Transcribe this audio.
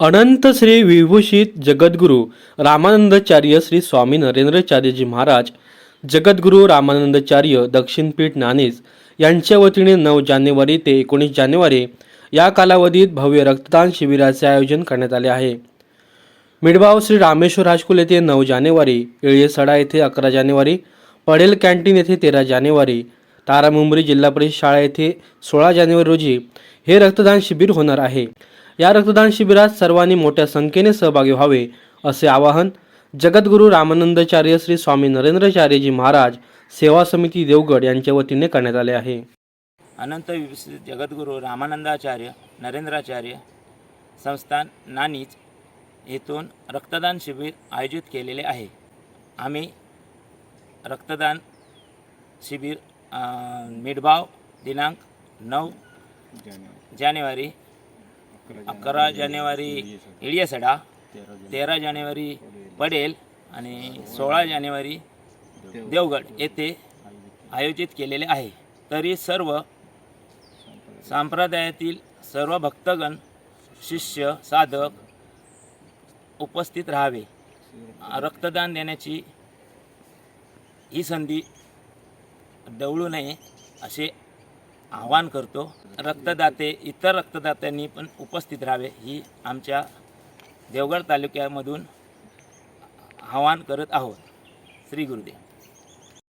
अनंत श्री विभूषित जगद्गुरू रामानंदाचार्य श्री स्वामी नरेंद्रचार्यजी महाराज जगद्गुरू रामानंदाचार्य दक्षिणपीठ नाणेस यांच्या वतीने नऊ जानेवारी ते एकोणीस जानेवारी या कालावधीत भव्य रक्तदान शिबिराचे आयोजन करण्यात आले आहे. मिडबाव श्री रामेश्वर हायस्कूल येथे नऊ जानेवारी येळेसडा येथे अकरा जानेवारी पडेल कॅन्टीन येथे तेरा जानेवारी तारामुंबरी जिल्हा परिषद शाळा येथे सोळा जानेवारी रोजी हे रक्तदान शिबिर होणार आहे. या रक्तदान शिबिरात सर्वांनी मोठ्या संख्येने सहभागी व्हावे असे आवाहन जगद्गुरू रामानंदाचार्य श्री स्वामी नरेंद्रचार्यजी महाराज सेवा समिती देवगड यांच्या वतीने करण्यात आले आहे. अनंत विकसित जगद्गुरू रामानंदाचार्य नरेंद्राचार्य संस्थान नानीज येथून रक्तदान शिबिर आयोजित केलेले आहे. आम्ही रक्तदान शिबिर मिडभाव दिनांक नऊ जानेवारी अकरा जानेवारी इडियासडा तेरा जानेवारी पडेल आणि सोळा जानेवारी देवगड येथे आयोजित केलेले आहे. तरी सर्व संप्रदायातील सर्व भक्तगण शिष्य साधक उपस्थित राहावे. रक्तदान देण्याची ही संधी दवळू नये असे आवाहन करतो रक्तदाते इतर रक्तदात्यांनी पण उपस्थित राहावे ही आमच्या देवगड तालुक्यामधून आवाहन करत आहोत. श्री गुरुदेव.